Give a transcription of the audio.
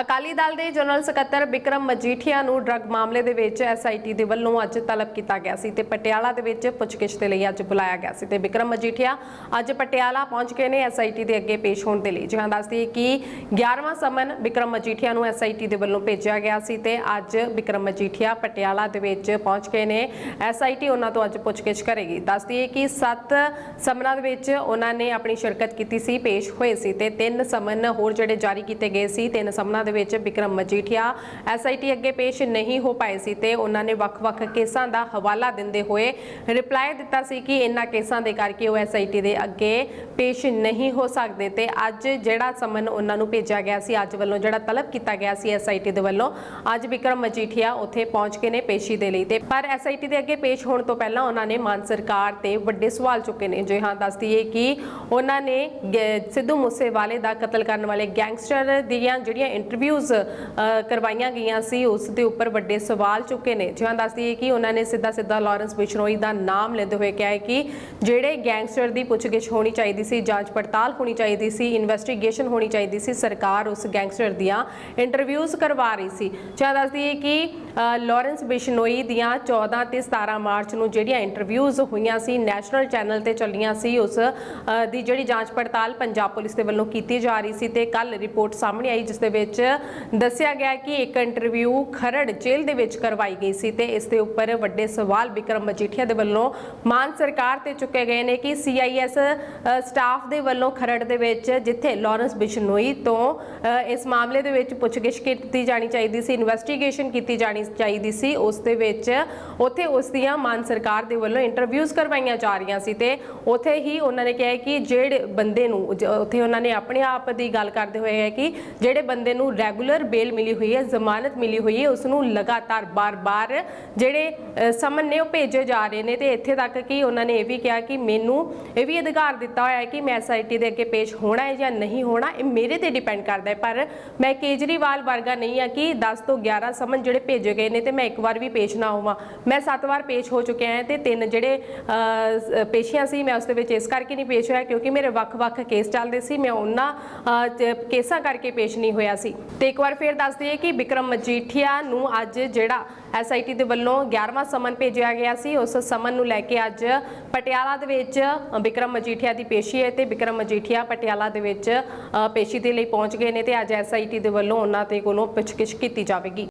ਅਕਾਲੀ ਦਲ ਦੇ ਜਨਰਲ ਸਕੱਤਰ ਬਿਕਰਮ ਮਜੀਠੀਆ ਨੂੰ ਡਰੱਗ ਮਾਮਲੇ ਦੇ ਵਿੱਚ ਐਸਆਈਟੀ ਦੇ ਵੱਲੋਂ ਅੱਜ ਤਲਬ ਕੀਤਾ ਗਿਆ ਸੀ ਤੇ ਪਟਿਆਲਾ ਦੇ ਵਿੱਚ ਪੁੱਛਗਿੱਛ ਦੇ ਲਈ ਅੱਜ ਬੁਲਾਇਆ ਗਿਆ ਸੀ ਤੇ ਬਿਕਰਮ ਮਜੀਠੀਆ ਅੱਜ ਪਟਿਆਲਾ ਪਹੁੰਚ ਗਏ ਨੇ ਐਸਆਈਟੀ ਦੇ ਅੱਗੇ ਪੇਸ਼ ਹੋਣ ਦੇ ਲਈ। ਜਿਹਾਂ ਦੱਸਦੀ ਕਿ 11ਵਾਂ ਸਮਨ ਬਿਕਰਮ ਮਜੀਠੀਆ ਨੂੰ ਐਸਆਈਟੀ ਦੇ ਵੱਲੋਂ ਭੇਜਿਆ ਗਿਆ ਸੀ ਤੇ ਅੱਜ ਬਿਕਰਮ ਮਜੀਠੀਆ ਪਟਿਆਲਾ ਦੇ ਵਿੱਚ ਪਹੁੰਚ ਗਏ ਨੇ। ਐਸਆਈਟੀ ਉਹਨਾਂ ਤੋਂ ਅੱਜ ਪੁੱਛਗਿੱਛ ਕਰੇਗੀ। ਦੱਸਦੀ ਹੈ ਕਿ 7 ਸਮਨਾਂ ਦੇ ਵਿੱਚ ਉਹਨਾਂ ਨੇ ਆਪਣੀ ਸ਼ਿਰਕਤ ਕੀਤੀ ਸੀ, ਪੇਸ਼ ਹੋਏ ਸੀ ਤੇ ਤਿੰਨ ਸਮਨ ਹੋਰ ਜਿਹੜੇ ਜਾਰੀ ਕੀਤੇ ਗਏ ਸੀ, ਤਿੰਨ ਸਮਨਾਂ ਦੇ ਵਿੱਚ ਵਿਕਰਮ ਮਜੀਠੀਆ ਐਸਆਈਟੀ ਅੱਗੇ ਪੇਸ਼ ਨਹੀਂ ਹੋ ਪਾਏ ਸੀ ਤੇ ਉਹਨਾਂ ਨੇ ਵੱਖ-ਵੱਖ ਕੇਸਾਂ ਦਾ ਹਵਾਲਾ ਦਿੰਦੇ ਹੋਏ ਰਿਪਲਾਈ ਦਿੱਤਾ ਸੀ ਕਿ ਇਹਨਾਂ ਕੇਸਾਂ ਦੇ ਕਰਕੇ ਉਹ ਐਸਆਈਟੀ ਦੇ ਅੱਗੇ ਪੇਸ਼ ਨਹੀਂ ਹੋ ਸਕਦੇ ਤੇ ਅੱਜ ਜਿਹੜਾ ਸਮਨ ਉਹਨਾਂ ਨੂੰ ਭੇਜਿਆ ਗਿਆ ਸੀ, ਅੱਜ ਵੱਲੋਂ ਜਿਹੜਾ ਤਲਬ ਕੀਤਾ ਗਿਆ ਸੀ ਐਸਆਈਟੀ ਦੇ ਵੱਲੋਂ, ਅੱਜ ਵਿਕਰਮ ਮਜੀਠੀਆ ਉੱਥੇ ਪਹੁੰਚ ਕੇ ਨੇ ਪੇਸ਼ੀ ਦੇ ਲਈ ਤੇ ਪਰ ਐਸਆਈਟੀ ਦੇ ਅੱਗੇ ਪੇਸ਼ ਹੋਣ ਤੋਂ ਪਹਿਲਾਂ ਉਹਨਾਂ ਨੇ ਮਾਨ ਸਰਕਾਰ ਤੇ ਵੱਡੇ ਸਵਾਲ ਚੁੱਕੇ ਨੇ। ਜੋ ਹਾਂ ਦੱਸਦੀ ਹੈ ਕਿ ਉਹਨਾਂ ਨੇ ਸਿੱਧੂ ਮੂਸੇਵਾਲੇ ਦਾ ਕਤਲ ਕਰਨ ਵਾਲੇ ਗੈਂਗਸਟਰ ਦੀਆਂ ਜਿਹੜੀਆਂ ਇੰਟਰਵਿਊਜ਼ ਕਰਵਾਈਆਂ ਗਈਆਂ ਸੀ ਉਸ ਦੇ ਉੱਪਰ ਵੱਡੇ ਸਵਾਲ ਚੁੱਕੇ ਨੇ। ਜਿਹਾਂ ਦੱਸਦੀ ਹੈ ਕਿ ਉਹਨਾਂ ਨੇ ਸਿੱਧਾ ਸਿੱਧਾ ਲਾਰੈਂਸ ਬਿਸ਼ਨੋਈ ਦਾ ਨਾਮ ਲੈਂਦੇ ਹੋਏ ਕਿਹਾ ਹੈ ਕਿ ਜਿਹੜੇ ਗੈਂਗਸਟਰ ਦੀ ਪੁੱਛਗਿੱਛ ਹੋਣੀ ਚਾਹੀਦੀ ਸੀ ਜਾਂਚ ਪੜਤਾਲ ਹੋਣੀ ਚਾਹੀਦੀ ਸੀ ਇਨਵੈਸਟੀਗੇਸ਼ਨ ਹੋਣੀ ਚਾਹੀਦੀ ਸੀ ਸਰਕਾਰ ਉਸ ਗੈਂਗਸਟਰ ਦੀਆਂ ਇੰਟਰਵਿਊਜ਼ ਕਰਵਾ ਰਹੀ ਸੀ। ਜਿਹਾਂ ਦੱਸਦੀ ਹੈ ਕਿ ਅ, ਲਾਰੈਂਸ ਬਿਸ਼ਨੋਈ ਦੀਆਂ 14 ਤੇ 17 ਮਾਰਚ ਨੂੰ ਜਿਹੜੀਆਂ ਇੰਟਰਵਿਊਜ਼ ਹੋਈਆਂ ਸੀ ਨੈਸ਼ਨਲ ਚੈਨਲ ਤੇ ਚੱਲੀਆਂ ਸੀ ਉਸ ਦੀ ਜਿਹੜੀ ਜਾਂਚ ਪੜਤਾਲ ਪੰਜਾਬ ਪੁਲਿਸ ਦੇ ਵੱਲੋਂ ਕੀਤੀ ਜਾ ਰਹੀ ਸੀ ਤੇ ਕੱਲ ਰਿਪੋਰਟ ਸਾਹਮਣੇ ਆਈ ਜਿਸ ਦੇ ਵਿੱਚ ਦੱਸਿਆ ਗਿਆ ਕਿ ਇੱਕ ਇੰਟਰਵਿਊ ਖਰੜ ਜੇਲ੍ਹ ਦੇ ਵਿੱਚ ਕਰਵਾਈ ਗਈ ਸੀ ਤੇ ਇਸ ਦੇ ਉੱਪਰ ਵੱਡੇ ਸਵਾਲ ਵਿਕਰਮ ਮਜੀਠੀਆ ਦੇ ਵੱਲੋਂ ਮਾਨ ਸਰਕਾਰ ਤੇ ਚੁੱਕੇ ਗਏ ਨੇ ਕਿ ਸੀਆਈਐਸ ਸਟਾਫ ਦੇ ਵੱਲੋਂ ਖਰੜ ਦੇ ਵਿੱਚ ਜਿੱਥੇ ਲਾਰੈਂਸ ਬਿਸ਼ਨੋਈ ਤੋਂ ਇਸ ਮਾਮਲੇ ਦੇ ਵਿੱਚ ਪੁੱਛਗਿੱਛ ਕੀਤੀ ਜਾਣੀ ਚਾਹੀਦੀ ਸੀ ਇਨਵੈਸਟੀਗੇਸ਼ਨ ਕੀਤੀ ਜਾਣੀ ਚਾਹੀਦੀ ਸੀ, ਉਸ ਦੇ ਵਿੱਚ ਉੱਥੇ ਉਸ ਦੀਆਂ ਮਾਨ ਸਰਕਾਰ ਦੇ ਵੱਲੋਂ ਇੰਟਰਵਿਊਜ਼ ਕਰਵਾਈਆਂ ਜਾ ਰਹੀਆਂ ਸੀ ਤੇ ਉੱਥੇ ਹੀ ਉਹਨਾਂ ਨੇ ਕਿਹਾ ਕਿ ਜਿਹੜੇ ਬੰਦੇ ਨੂੰ ਉੱਥੇ ਉਹਨਾਂ ਨੇ ਆਪਣੇ ਆਪ ਦੀ ਗੱਲ ਕਰਦੇ ਹੋਏ ਹੈ ਕਿ ਜਿਹੜੇ ਬੰਦੇ ਨੂੰ ਰੈਗੂਲਰ ਬੇਲ ਮਿਲੀ ਹੋਈ ਹੈ, ਜ਼ਮਾਨਤ ਮਿਲੀ ਹੋਈ ਹੈ ਉਸ ਨੂੰ ਲਗਾਤਾਰ ਬਾਰ-ਬਾਰ ਜਿਹੜੇ ਸਮਨ ਨੇ ਉਹ ਭੇਜੇ ਜਾ ਰਹੇ ਨੇ ਤੇ ਇੱਥੇ ਤੱਕ ਕਿ ਉਹਨਾਂ ਨੇ ਇਹ ਵੀ ਕਿਹਾ ਕਿ ਮੈਨੂੰ ਇਹ ਵੀ ਅਧਿਕਾਰ ਦਿੱਤਾ ਹੋਇਆ ਹੈ ਕਿ ਮੈਂ ਐਸਆਈਟੀ ਦੇ ਅੱਗੇ ਪੇਸ਼ ਹੋਣਾ ਹੈ ਜਾਂ ਨਹੀਂ ਹੋਣਾ, ਇਹ ਮੇਰੇ ਤੇ ਡਿਪੈਂਡ ਕਰਦਾ ਹੈ। ਪਰ ਮੈਂ ਕੇਜਰੀਵਾਲ ਵਰਗਾ ਨਹੀਂ ਆ ਕਿ 10 ਤੋਂ 11 ਸਮਨ ਜਿਹੜੇ ਭੇਜੇ ਗਏ ਨੇ ਤੇ ਮੈਂ ਇੱਕ ਵਾਰ ਵੀ ਪੇਸ਼ ਨਾ ਹੋਵਾਂ। ਮੈਂ 7 ਵਾਰ ਪੇਸ਼ ਹੋ ਚੁੱਕਿਆ ਹਾਂ ਤੇ ਤਿੰਨ ਜਿਹੜੇ ਪੇਸ਼ੀਆਂ ਸੀ, ਮੈਂ ਉਸ ਦੇ ਵਿੱਚ ਇਸ ਕਰਕੇ ਨਹੀਂ ਪੇਸ਼ ਹੋਇਆ ਕਿਉਂਕਿ ਮੇਰੇ ਵੱਖ-ਵੱਖ ਕੇਸ ਚੱਲਦੇ ਸੀ, ਮੈਂ ਉਹਨਾਂ ਚ- ਕੇਸਾਂ ਕਰਕੇ ਪੇਸ਼ ਨਹੀਂ ਹੋਇਆ ਸੀ। ਤੇ ਇੱਕ ਵਾਰ ਫੇਰ ਦੱਸ ਦਈਏ ਕਿ ਵਿਕਰਮ ਮਜੀਠੀਆ ਨੂੰ ਅੱਜ ਜਿਹੜਾ ਐਸਆਈਟੀ ਦੇ ਵੱਲੋਂ 11ਵਾਂ ਸਮਨ ਭੇਜਿਆ ਗਿਆ ਸੀ, ਉਸ ਸਮਨ ਨੂੰ ਲੈ ਕੇ ਅੱਜ ਪਟਿਆਲਾ ਦੇ ਵਿੱਚ ਵਿਕਰਮ ਮਜੀਠੀਆ ਦੀ ਪੇਸ਼ੀ ਹੈ ਤੇ ਵਿਕਰਮ ਮਜੀਠੀਆ ਪਟਿਆਲਾ ਦੇ ਵਿੱਚ ਪੇਸ਼ੀ ਦੇ ਲਈ ਪਹੁੰਚ ਗਏ ਨੇ ਤੇ ਅੱਜ ਐਸਆਈਟੀ ਦੇ ਵੱਲੋਂ ਉਹਨਾਂ ਦੇ ਕੋਲੋਂ ਪੁੱਛਗਿੱਛ ਕੀਤੀ ਜਾਵੇਗੀ।